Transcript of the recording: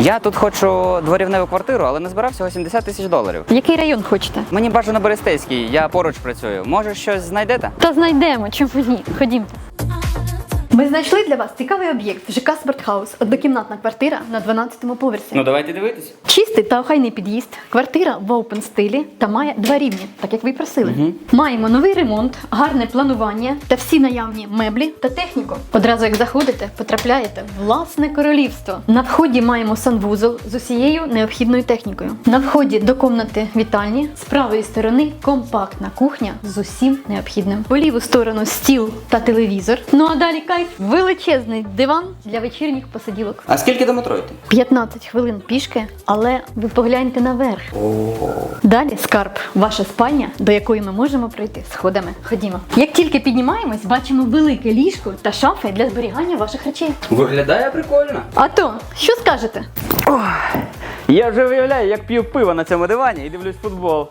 Я тут хочу дворівневу квартиру, але не збирав всього 70 тисяч доларів. Який район хочете? Мені бажано Берестейський, я поруч працюю. Може, щось знайдете? Та знайдемо, чому ні? Ходімте. Ми знайшли для вас цікавий об'єкт ЖК Спортхаус, однокімнатна квартира на 12-му поверсі. Ну давайте дивитись. Чистий та охайний під'їзд, квартира в оупен стилі та має два рівні, так як ви просили. Маємо новий ремонт, гарне планування та всі наявні меблі та техніку. Одразу як заходите, потрапляєте в власне королівство. На вході маємо санвузол з усією необхідною технікою. На вході до комнати вітальні з правої сторони компактна кухня з усім необхідним. По ліву сторону стіл та телевізор. Ну а далі кайф величезний диван для вечірніх посиділок. А скільки до метро йти? 15 хвилин пішки, але ви погляньте наверх. Далі скарб, ваша спальня, до якої ми можемо пройти сходами. Ходімо. Як тільки піднімаємось, бачимо велике ліжко та шафи для зберігання ваших речей. Виглядає прикольно. А то, що скажете? Я вже уявляю, як п'ю пиво на цьому дивані і дивлюсь футбол.